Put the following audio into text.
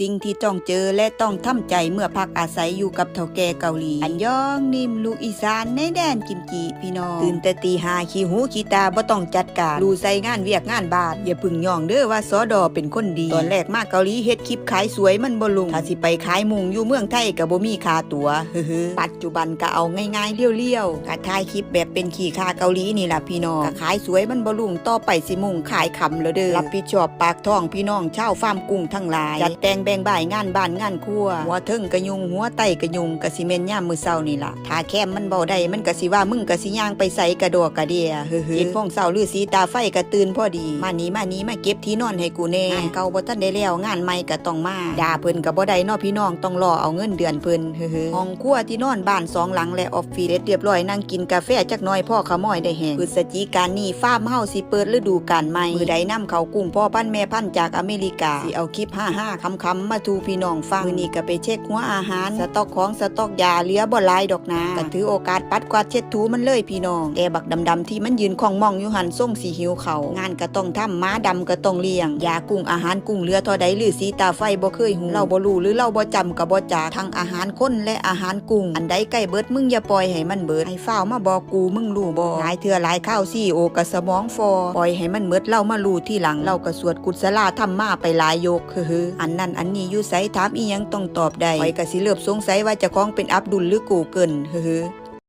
สิ่งที่ต้องเจอและต้องทำใจเมื่อพักอาศัยอยู่กับเท่าแก่เกาหลี อันยองนิ่มลูกอีสานในแดนกิมจิพี่น้องตื่นแต่ตีหาขี้หูขี้ตาบ่ต้องจัดการรูใส่งานเวียกงานบาทอย่าพึ่งย่องเด้อว่าสอดอเป็นคนดี ตอนแรกมากเกาหลีเฮ็ดคลิปขายสวยมันบ่ลุงถ้าสิไปขายมุงอยู่เมืองไทยก็บ่มีค่าตัวเฮ้อปัจจุบันก็เอาง่ายๆเลี้ยวๆก็ถ่ายคลิปแบบเป็นขี้ค่าเกาหลีนี่ล่ะพี่น้องก็ขายสวยมันบ่ลุงต่อไปสิมุงขายคำแล้วเด้อรับผิดชอบปากท้องพี่น้องชาวฟาร์มกุ้งทั้งหลายจัดแต่งแบ่งบ่ายงานบ้านงานครัวหัวเทิงกะยุงหัวไตกะยุงกะสิเมนย่ามมือเศร้านี่ล่ะถ้าแคมมันเบาได้มันกะสิว่ามึงกะสิย่างไปใส่กระดอกกระเดียเฮ้อๆเห็นฟองเศร้าลือสีตาไฟกะตื่นพอดี มานี้มานี้มาเก็บที่นอนให้กูแน่งานเก่าบ่ทันได้แล้วงานใหม่ก็ต้องมาด่าเพิ่นก็บ่ได้เนอพี่น้องต้องรอเอาเงินเดือนเพิ่นเฮ้อๆห้องครัวที่นอนบ้านสองหลังและออฟฟิศเสร็จเรียบร้อยนั่งกินกาแฟจักหน่อยพ่อขโมยได้แฮงพฤศจิกายนนี้ฟาร์มเฮาสิเปิดฤดูกาลใหม่มือใดนำเข้ากุ้งพ่อพันธุ์แม่พันธุ์จากอเมริกาสิเอาคลิป55คำมาทูพี่น้องฟังมื้อนี้ก็ไปเช็คหัวอาหาร สต็อกของสต็อกยาเหลือบ่หลายดอกนะก็ถือโอกาสปัดกวาดเช็ดถูมันเลยพี่น้องแต่บักดำๆที่มันยืนคองมองอยู่หันส่งสีหิวเขางานก็ต้องทำม้าดำก็ต้องเลี้ยงยากุ้งอาหารกุ้งเหลือท่าใดหรือสีตาไฟบ่เคยหูเราบ่รู้หรือเราบ่จำก็บ่จากทั้งอาหารคนและอาหารกุ้งอันใดใกล้เบิดมึงอย่าปล่อยให้มันเบิดให้เฝ้ามาบอกกูมึงรู้บ่หลายเทื่อหลายข้าวซี่โอก็สมองฟอปล่อยให้มันเบิดเล่ามารู้ที่หลังเราก็สวดกุศลาธรรมมาไปหลายยกเฮ้ออันนั้นอันนี้อยู่ไสถามอียังต้องตอบได้ข่อยก็สิเลิบสงสัยว่าจะคล้องเป็นอับดุลหรือกูเกินเฮ้อ